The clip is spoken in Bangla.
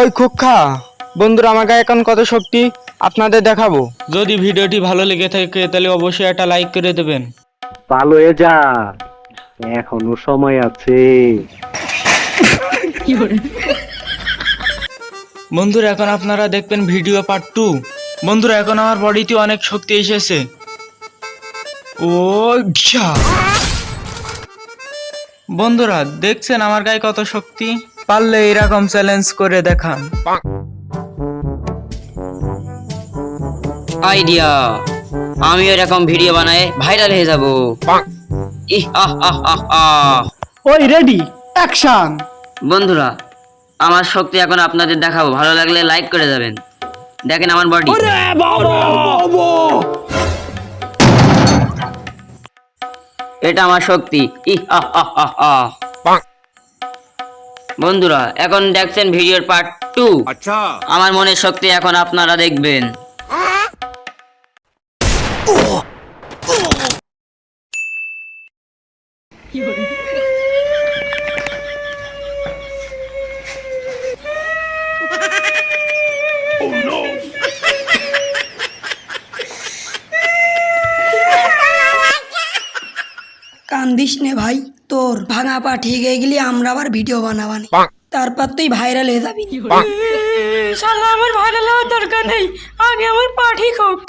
ওই খুক্ষা বন্ধুরা আমাকে এখন কত শক্তি আপনাদের দেখাবো। যদি ভিডিওটি ভালো লেগে থাকে তাহলে অবশ্যই একটা লাইক করে দেবেন। ভালো হয়ে যা। এখনও সময় আছে। বন্ধুরা এখন আপনারা দেখবেন ভিডিও পার্ট টু বন্ধুরা এখন আমার বডিতে অনেক শক্তি এসেছে। ও। বন্ধুরা দেখছেন আমার গায়ে কত শক্তি? পারলে এরকম চ্যালেঞ্জ করে দেখান। আইডিয়া আমি এরকম ভিডিও বানাই ভাইরাল হয়ে যাব। ইহ আহ আহ আহ আহ। ওই রেডি অ্যাকশন বন্ধুরা আমার শক্তি এখন আপনাদের দেখাবো। ভালো লাগলে লাইক করে যাবেন। দেখেন আমার বডি এটা আমার শক্তি। ইহ আহ আহ আহ আহ। বন্ধুরা এখন দেখছেন ভিডিওর পার্ট টু আমার মনের শক্তি এখন আপনারা দেখবেন। কান্দিস নে ভাই। তোর ভাঙা পা ঠিক হয়ে গেলি আমরা আবার ভিডিও বানাবানি। তারপর তুই ভাইরাল হয়ে যাবি। শালা আমার ভাইরাল হওয়ার দরকার নেই। আগে আমার পা ঠিক হোক।